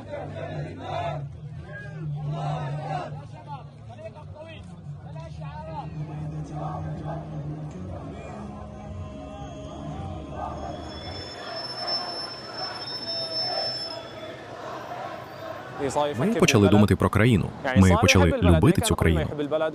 América, Ми почали думати про країну. Ми почали любити цю країну.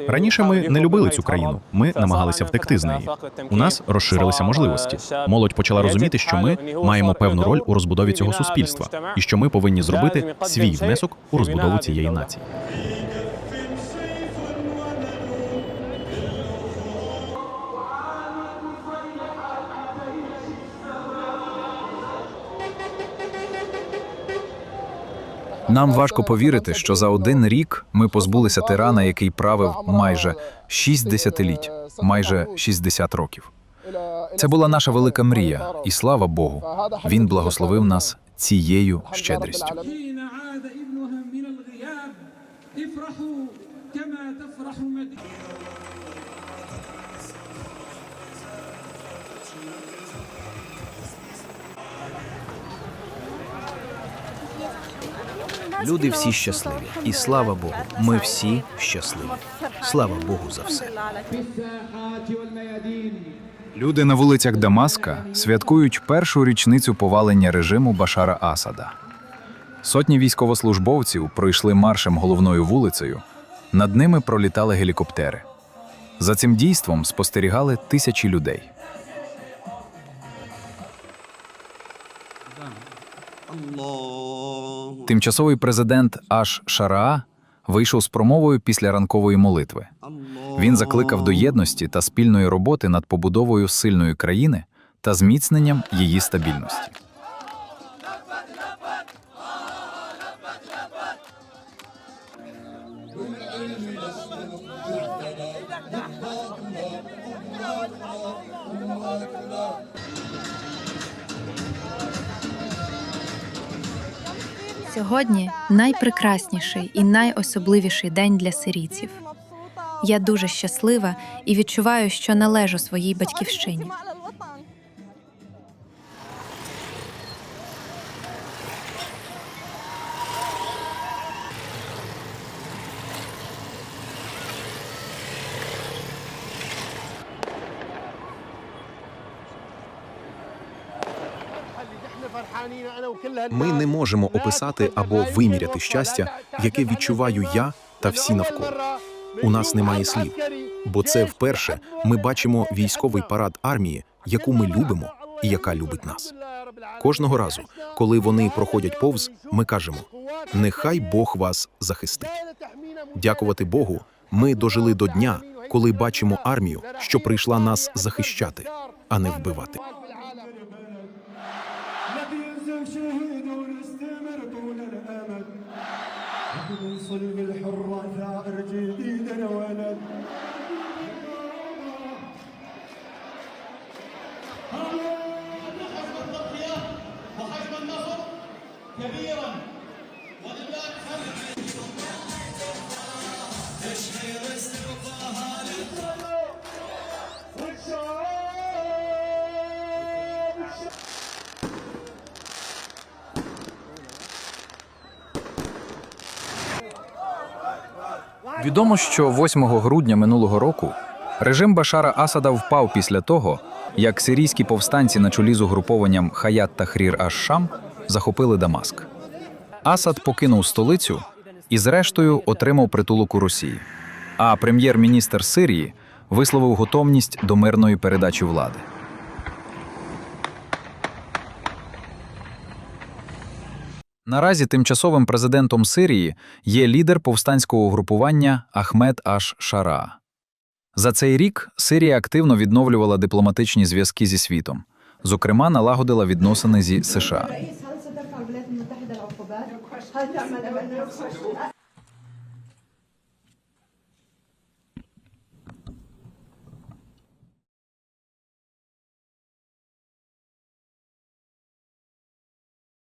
Раніше ми не любили цю країну. Ми намагалися втекти з неї. У нас розширилися можливості. Молодь почала розуміти, що ми маємо певну роль у розбудові цього суспільства, і що ми повинні зробити свій внесок у розбудову цієї нації. Нам важко повірити, що за один рік ми позбулися тирана, який правив майже шість десятиліть, майже 60 років. Це була наша велика мрія, і слава Богу, він благословив нас цією щедрістю. حين عاد ابنها من الغياب افرحوا كما Люди всі щасливі, і слава Богу, ми всі щасливі. Слава Богу за все. Люди на вулицях Дамаска святкують першу річницю повалення режиму Башара Асада. Сотні військовослужбовців пройшли маршем головною вулицею. Над ними пролітали гелікоптери. За цим дійством спостерігали тисячі людей. Тимчасовий президент Аш Шараа вийшов з промовою після ранкової молитви. Він закликав до єдності та спільної роботи над побудовою сильної країни та зміцненням її стабільності. Сьогодні найпрекрасніший і найособливіший день для сирійців. Я дуже щаслива і відчуваю, що належу своїй батьківщині. Ми не можемо описати або виміряти щастя, яке відчуваю я та всі навколо. У нас немає слів, бо це вперше ми бачимо військовий парад армії, яку ми любимо і яка любить нас. Кожного разу, коли вони проходять повз, ми кажемо: нехай Бог вас захистить. Дякувати Богу, ми дожили до дня, коли бачимо армію, що прийшла нас захищати, а не вбивати. شهيد ونستمر طول الأمد. من صلب الحرة ثائر جديد ولد وحجم النصر. كبيرا. ولله الحمد. تشهير استرضاها للطلب Відомо, що 8 грудня минулого року режим Башара Асада впав після того, як сирійські повстанці на чолі з угрупованням Хаят та Хрір Аш-Шам захопили Дамаск. Асад покинув столицю і, зрештою, отримав притулок у Росії. А прем'єр-міністр Сирії висловив готовність до мирної передачі влади. Наразі тимчасовим президентом Сирії є лідер повстанського угрупування Ахмед Аш Шара. За цей рік Сирія активно відновлювала дипломатичні зв'язки зі світом, зокрема, налагодила відносини зі США.